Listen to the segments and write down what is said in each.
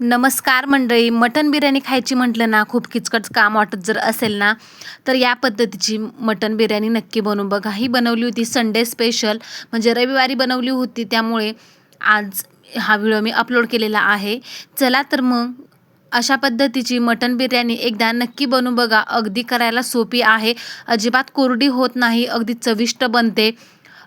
नमस्कार मंडळी मटन बिर्याणी खायची म्हटलं ना खूप किचकट काम वाटत जर असेल ना तर या पद्धतीची मटन बिर्याणी नक्की बनवून बघा. ही बनवली होती संडे स्पेशल म्हणजे रविवारी बनवली होती त्यामुळे आज हा व्हिडिओ मी अपलोड केलेला आहे. चला तर मग अशा पद्धतीची मटन बिर्याणी एकदा नक्की बनवून बघा. अगदी करायला सोपी आहे. अजिबात कोरडी होत नाही अगदी चविष्ट बनते.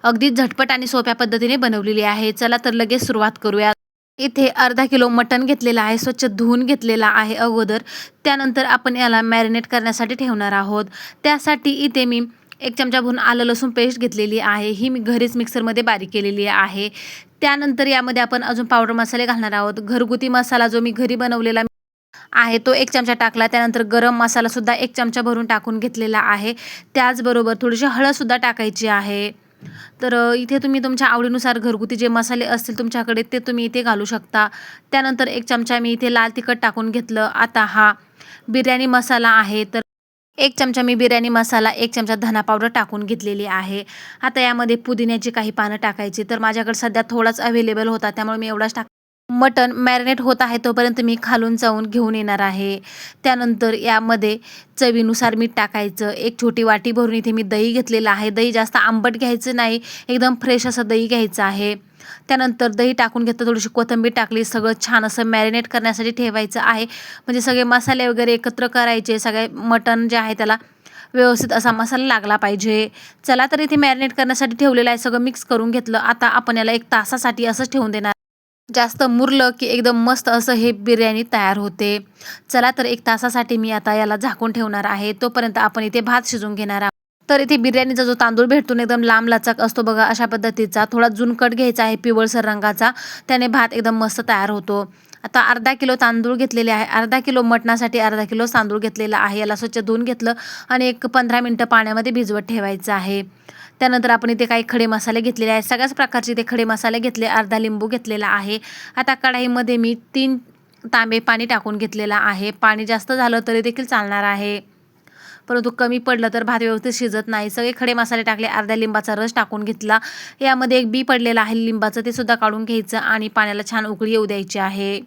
अगदी झटपट आणि सोप्या पद्धतीने बनवलेली आहे. चला तर लगेच सुरुवात करूया. इथे अर्धा किलो मटण घेतलेलं आहे स्वच्छ धुवून घेतलेला आहे अगोदर. त्यानंतर आपण याला मॅरिनेट करण्यासाठी ठेवणार आहोत. त्यासाठी इथे मी एक चमचा भरून आलं लसूण पेस्ट घेतलेली आहे. ही मी घरीच मिक्सरमध्ये बारीक केलेली आहे. त्यानंतर यामध्ये आपण अजून पावडर मसाले घालणार आहोत. घरगुती मसाला जो मी घरी बनवलेला आहे तो एक चमचा टाकला. त्यानंतर गरम मसालासुद्धा एक चमचा भरून टाकून घेतलेला आहे. त्याचबरोबर थोडीशी हळदसुद्धा टाकायची आहे. तर इथे तुम्ही तुमच्या आवडीनुसार घरगुती जे मसाले असतील तुमच्याकडे ते तुम्ही इथे घालू शकता. त्यानंतर एक चमचा मी इथे लाल तिखट टाकून घेतलं. आता हा बिर्याणी मसाला आहे. तर एक चमचा मी बिर्याणी मसाला एक चमचा धना पावडर टाकून घेतलेली आहे. आता यामध्ये पुदिन्याची काही पानं टाकायची. तर माझ्याकडे सध्या थोडाच अवेलेबल होता. त्यामुळे मी एवढाच टाक मटन मॅरिनेट होत आहे तोपर्यंत मी खालून जाऊन घेऊन येणार आहे. त्यानंतर यामध्ये चवीनुसार मीठ टाकायचं. एक छोटी वाटी भरून इथे मी दही घेतलेलं आहे. दही जास्त आंबट घ्यायचं नाही. एकदम फ्रेश असं दही घ्यायचं आहे. त्यानंतर दही टाकून घेतलं थोडीशी कोथिंबीर टाकली. सगळं छान असं मॅरिनेट करण्यासाठी ठेवायचं आहे. म्हणजे सगळे मसाले वगैरे एकत्र करायचे. सगळे मटन जे आहे त्याला व्यवस्थित असा मसाला लागला पाहिजे. चला तर इथे मॅरिनेट करण्यासाठी ठेवलेलं आहे. सगळं मिक्स करून घेतलं. आता आपण याला एक तासासाठी असंच ठेवून देणार. जास्त मुरलं की एकदम मस्त असं हे बिर्याणी तयार होते. चला तर एक तासासाठी मी आता याला झाकून ठेवणार आहे. तोपर्यंत आपण इथे भात शिजून घेणार आहोत. तर इथे बिर्याणीचा जो तांदूळ भेटतो ना एकदम लांब लाचक असतो बघा अशा पद्धतीचा. थोडा जुनकट घ्यायचा आहे पिवळसर रंगाचा. त्याने भात एकदम मस्त तयार होतो. आता अर्धा किलो तांदूळ घेतलेले आहे. अर्धा किलो मटणासाठी अर्धा किलो तांदूळ घेतलेला आहे. याला स्वच्छ धुवून घेतलं आणि एक पंधरा मिनटं पाण्यामध्ये भिजवत ठेवायचं आहे. त्यानंतर आपण इथे काही खडे मसाले घेतलेले आहेत. सगळ्याच प्रकारचे इथे खडे मसाले घेतले अर्धा लिंबू घेतलेला आहे. आता कढाईमध्ये मी तीन तांबे पाणी टाकून घेतलेला आहे. पाणी जास्त झालं तरी देखील चालणार आहे. परंतु कमी पडलं तर भात व्यवस्थित शिजत नाही. सगळे खडे मसाले टाकले अर्ध्या लिंबाचा रस टाकून घेतला. यामध्ये एक बी पडलेला आहे लिंबाचं ते सुद्धा काढून घ्यायचं आणि पाण्याला छान उकळी येऊ द्यायची आहे.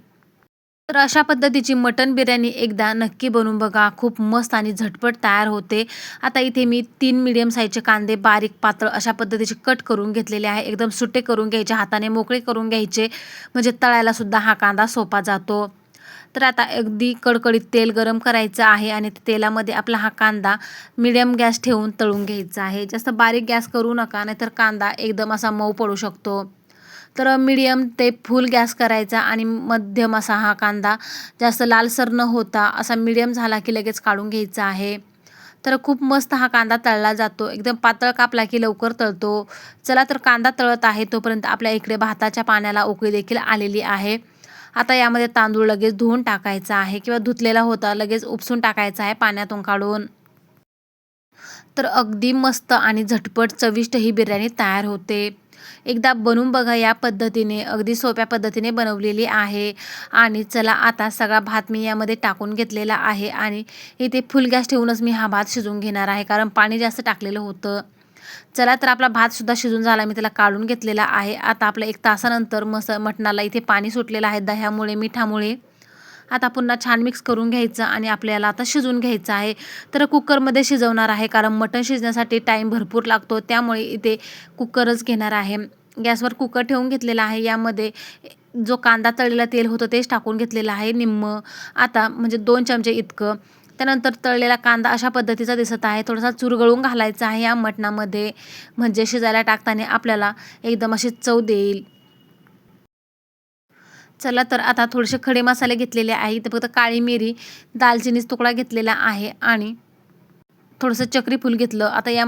तर अशा पद्धतीची मटन बिर्याणी एकदा नक्की बनवून बघा. खूप मस्त आणि झटपट तयार होते. आता इथे मी तीन मिडियम साईजचे कांदे बारीक पातळ अशा पद्धतीचे कट करून घेतलेले आहे. एकदम सुटे करून घ्यायचे हाताने मोकळे करून घ्यायचे. म्हणजे तळायला सुद्धा हा कांदा सोपा जातो. तर आता अगदी कडकडीत तेल गरम करायचं आहे आणि तेलामध्ये आपला हा कांदा मिडियम गॅस ठेवून तळून घ्यायचा आहे. जास्त बारीक गॅस करू नका नाहीतर कांदा एकदम असा मऊ पडू शकतो. तर मीडियम ते फुल गॅस करायचा आणि मध्यम असा हा कांदा जास्त लालसर न होता असा मीडियम झाला की लगेच काढून घ्यायचा आहे. तर खूप मस्त हा कांदा तळला जातो. एकदम पातळ कापला की लवकर तळतो. चला तर कांदा तळत आहे तोपर्यंत आपल्या इकडे भाताच्या पाण्याला उकळी देखील आलेली आहे. आता यामध्ये तांदूळ लगेच धुवून टाकायचा आहे किंवा धुतलेला होता लगेच उपसून टाकायचा आहे पाण्यातून काढून. तर अगदी मस्त आणि झटपट चविष्ट ही बिर्याणी तयार होते. एकदा बनवून बघा या पद्धतीने अगदी सोप्या पद्धतीने बनवलेली आहे. आणि चला आता सगळा भात मी यामध्ये टाकून घेतलेला आहे आणि इथे फुल गॅस ठेवूनच मी हा भात शिजवून घेणार आहे कारण पाणी जास्त टाकलेलं होतं. चला तर आपला भातसुद्धा शिजून झाला. मी त्याला काढून घेतलेला आहे. आता आपलं एक तासानंतर मस मटणाला इथे पाणी सुटलेलं आहे. दह्यामुळे मिठामुळे. आता पुन्हा छान मिक्स करून घ्यायचं आणि आपल्याला आता शिजवून घ्यायचं आहे. तर कुकरमध्ये शिजवणार आहे कारण मटण शिजण्यासाठी टाईम भरपूर लागतो. त्यामुळे इथे कुकरच घेणार आहे. गॅसवर कुकर ठेवून घेतलेला आहे. यामध्ये जो कांदा तळलेला तेल होतं तेच टाकून घेतलेलं आहे. निम्म. आता म्हणजे दोन चमचे इतकं. त्यानंतर तळलेला कांदा अशा पद्धतीचा दिसत आहे. थोडासा चुरगळून घालायचा आहे या मटणामध्ये. म्हणजे शिजायला टाकताना आपल्याला एकदम अशी चव देईल. चला तर आता थोडेसे खडे मसाले घेतलेले आहे इथे फक्त काळी मिरी दालचिनीच तुकडा घेतलेला आहे आणि थोडंसं चक्री फुल घेतलं. आता या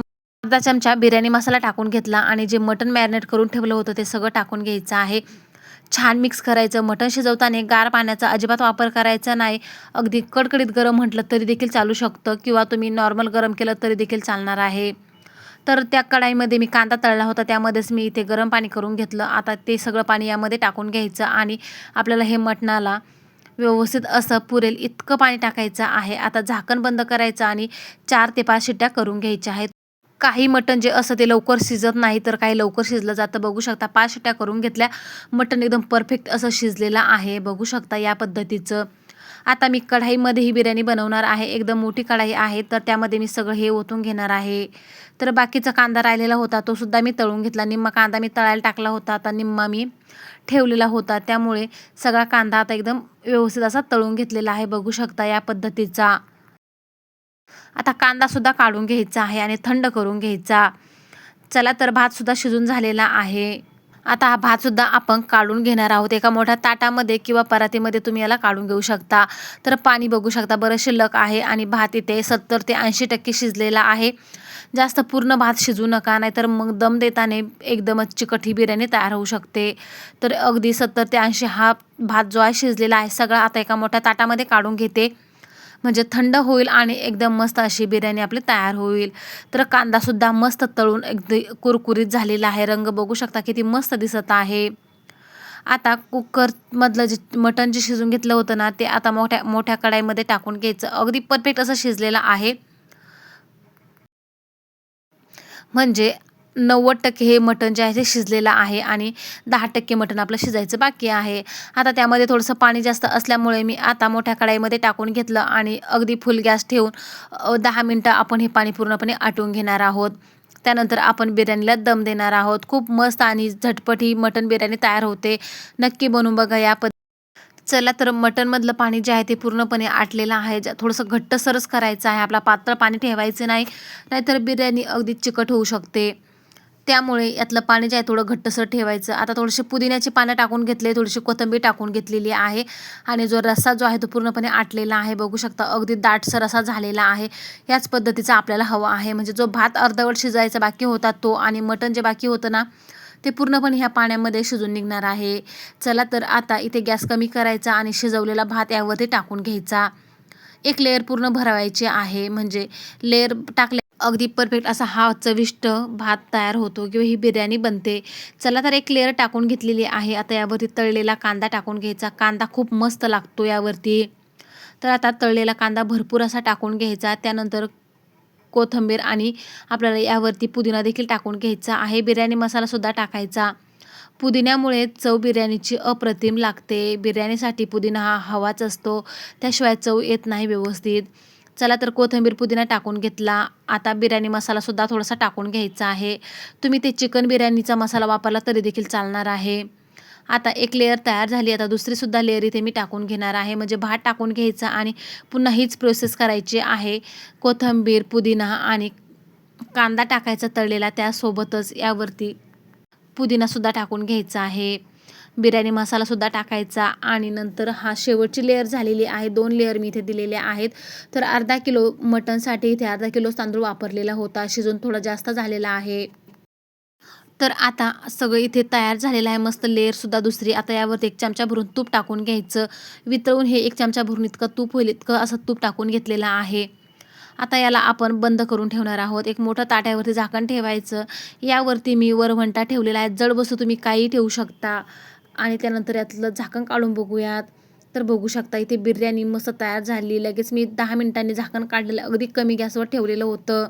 अर्धा चमचा बिर्याणी मसाला टाकून घेतला आणि जे मटण मॅरिनेट करून ठेवलं होतं ते सगळं टाकून घ्यायचं आहे. छान मिक्स करायचं मटण शिजवताना गार पाण्याचा अजिबात वापर करायचा नाही. अगदी कडकडीत गरम म्हटलं तरी देखील चालू शकतं किंवा तुम्ही नॉर्मल गरम केलं तरी देखील चालणार आहे. तर त्या कढाईमध्ये मी कांदा तळला होता त्यामध्येच मी इथे गरम पाणी करून घेतलं. आता ते सगळं पाणी यामध्ये टाकून घ्यायचं आणि आपल्याला हे मटणाला व्यवस्थित असं पुरेल इतकं पाणी टाकायचं आहे. आता झाकण बंद करायचं आणि चार ते पाच शिट्ट्या करून घ्यायच्या आहेत. काही मटण जे असं ते लवकर शिजत नाही तर काही लवकर शिजलं जातं. बघू शकता पाच शिट्या करून घेतल्या मटण एकदम परफेक्ट असं शिजलेलं आहे. बघू शकता या पद्धतीचं. आता मी कढाईमध्ये ही बिर्याणी बनवणार आहे. एकदम मोठी कढाई आहे तर त्यामध्ये मी सगळं हे ओतून घेणार आहे. तर बाकीचा कांदा राहिलेला होता तो सुद्धा मी तळून घेतला. निम्मा कांदा मी तळायला टाकला होता आता निम्मा मी ठेवलेला होता. त्यामुळे सगळा कांदा आता एकदम व्यवस्थित असा तळून घेतलेला आहे. बघू शकता या पद्धतीचा. आता कांदासुद्धा काढून घ्यायचा आहे आणि थंड करून घ्यायचा. चला तर भातसुद्धा शिजून झालेला आहे. आता हा भातसुद्धा आपण काढून घेणार आहोत. एका मोठ्या ताटामध्ये किंवा परातीमध्ये तुम्ही याला काढून घेऊ शकता. तर पाणी बघू शकता बरं शिल्लक आहे आणि भात इथे सत्तर ते ऐंशी टक्के शिजलेला आहे. जास्त पूर्ण भात शिजू नका नाहीतर मग दम देताना एकदमच चिकट ही बिर्याणी तयार होऊ शकते. तर अगदी सत्तर ते ऐंशी हा भात जो आहे शिजलेला आहे. सगळा आता एका मोठ्या ताटामध्ये काढून घेते. म्हणजे थंड होईल आणि एकदम मस्त अशी बिर्याणी आपली तयार होईल. तर कांदासुद्धा मस्त तळून एकदम कुरकुरीत झालेला आहे. रंग बघू शकता किती मस्त दिसत आहे. आता कुकरमधलं जे मटण जे शिजून घेतलं होतं ना ते आता मोठ्या मोठ्या कढाईमध्ये टाकून घ्यायचं. अगदी परफेक्ट असं शिजलेलं आहे. म्हणजे नव्वद टक्के हे मटण जे आहे ते शिजलेलं आहे आणि दहा टक्के मटण आपलं शिजायचं बाकी आहे. आता त्यामध्ये थोडंसं पाणी जास्त असल्यामुळे मी आता मोठ्या कढाईमध्ये टाकून घेतलं आणि अगदी फुल गॅस ठेवून दहा मिनटं आपण हे पाणी पूर्णपणे आटवून घेणार आहोत. त्यानंतर आपण बिर्याणीला दम देणार आहोत. खूप मस्त आणि झटपट ही मटण बिर्याणी तयार होते. नक्की बनवून बघा या पद चला तर मटनमधलं पाणी जे आहे ते पूर्णपणे आटलेलं आहे. ज्या थोडंसं घट्टसरच करायचं आहे. आपला पातळ पाणी ठेवायचं नाही. नाहीतर बिर्याणी अगदी चिकट होऊ शकते. त्यामुळे यातलं पाणी जे आहे थोडं घट्टसर ठेवायचं. आता थोडीशी पुदिन्याची पानं टाकून घेतले थोडीशी कोथिंबीर टाकून घेतलेली आहे आणि जो रस्सा जो आहे तो पूर्णपणे आटलेला आहे. बघू शकता अगदी दाटसर असा झालेला आहे. याच पद्धतीचा आपल्याला हवा आहे. म्हणजे जो भात अर्धवट शिजायचा बाकी होता तो आणि मटण जे बाकी होतं ना ते पूर्णपणे ह्या पाण्यामध्ये शिजून निघणार आहे. चला तर आता इथे गॅस कमी करायचा आणि शिजवलेला भात यावरती टाकून घ्यायचा. एक लेअर पूर्ण भरवायची आहे. म्हणजे लेअर टाकले अगदी परफेक्ट असा हा चविष्ट भात तयार होतो किंवा ही बिर्याणी बनते. चला तर एक लेअर टाकून घेतलेली आहे. आता यावरती तळलेला कांदा टाकून घ्यायचा. कांदा खूप मस्त लागतो यावरती. तर आता तळलेला कांदा भरपूर असा टाकून घ्यायचा. त्यानंतर कोथिंबीर आणि आपल्याला यावरती पुदिना देखील टाकून घ्यायचा आहे. बिर्याणी मसालासुद्धा टाकायचा. पुदिन्यामुळे चव बिर्याणीची अप्रतिम लागते. बिर्याणीसाठी पुदिना हा हवाच असतो. त्याशिवाय चव येत नाही व्यवस्थित. चला तर कोथिंबीर पुदिना टाकून घेतला. आता बिर्याणी मसालासुद्धा थोडासा टाकून घ्यायचा आहे. तुम्ही ते चिकन बिर्याणीचा मसाला वापरला तरी देखील चालणार आहे. आता एक लेअर तयार झाली. आता दुसरीसुद्धा लेअर इथे मी टाकून घेणार आहे. म्हणजे भात टाकून घ्यायचा आणि पुन्हा हीच प्रोसेस करायची आहे. कोथिंबीर पुदिना आणि कांदा टाकायचा तळलेला त्यासोबतच यावरती पुदिनासुद्धा टाकून घ्यायचा आहे. बिर्याणी मसालासुद्धा टाकायचा आणि नंतर हा शेवटची लेअर झालेली आहे. दोन लेअर मी इथे दिलेले आहेत. तर अर्धा किलो मटनसाठी इथे अर्धा किलो तांदूळ वापरलेला होता. शिजून थोडा जास्त झालेला आहे. तर आता सगळं इथे तयार झालेलं आहे. मस्त लेअरसुद्धा दुसरी आता यावरती एक चमचा भरून तूप टाकून घ्यायचं. वितळून हे एक चमचा भरून इतकं तूप होईल इतकं असं तूप टाकून घेतलेलं आहे. आता याला आपण बंद करून ठेवणार आहोत. एक मोठं ताट्यावरती झाकण ठेवायचं. यावरती मी वरवंटा ठेवलेला आहे. जड बसू तुम्ही काही ठेवू शकता. आणि त्यानंतर यातलं झाकण काढून बघूयात. तर बघू शकता इथे बिर्याणी मस्त तयार झाली. लगेच मी दहा मिनिटांनी झाकण काढलेलं अगदी कमी गॅसवर ठेवलेलं होतं.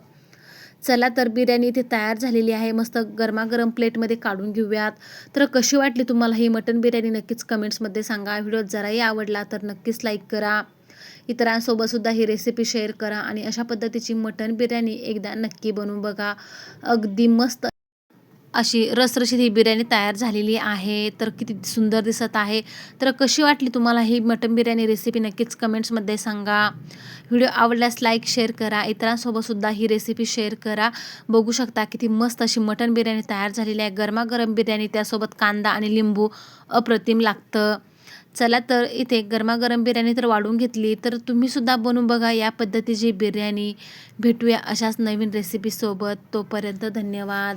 चला तर बिर्याणी इथे तयार झालेली आहे. मस्त गरमागरम प्लेटमध्ये काढून घेऊयात. तर कशी वाटली तुम्हाला ही मटन बिर्याणी? नक्कीच कमेंट्समध्ये सांगा. व्हिडिओ जराही आवडला तर नक्कीच लाईक करा. इतरांसोबतसुद्धा ही रेसिपी शेअर करा आणि अशा पद्धतीची मटन बिर्याणी एकदा नक्की बनवून बघा. अगदी मस्त अशी रसरशीत ही बिर्याणी तयार झालेली आहे. तर किती सुंदर दिसत आहे. तर कशी वाटली तुम्हाला ही मटन बिर्याणी रेसिपी नक्कीच कमेंट्समध्ये सांगा. व्हिडिओ आवडल्यास लाईक शेअर करा. इतरांसोबतसुद्धा ही रेसिपी शेअर करा. बघू शकता किती मस्त अशी मटन बिर्याणी तयार झालेली आहे. गरमागरम बिर्याणी त्यासोबत कांदा आणि लिंबू अप्रतिम लागतं. चला तर इथे गरमागरम बिर्याणी तर वाढून घेतली. तर तुम्हीसुद्धा बनवून बघा या पद्धतीची बिर्याणी. भेटूया अशाच नवीन रेसिपीसोबत तोपर्यंत धन्यवाद.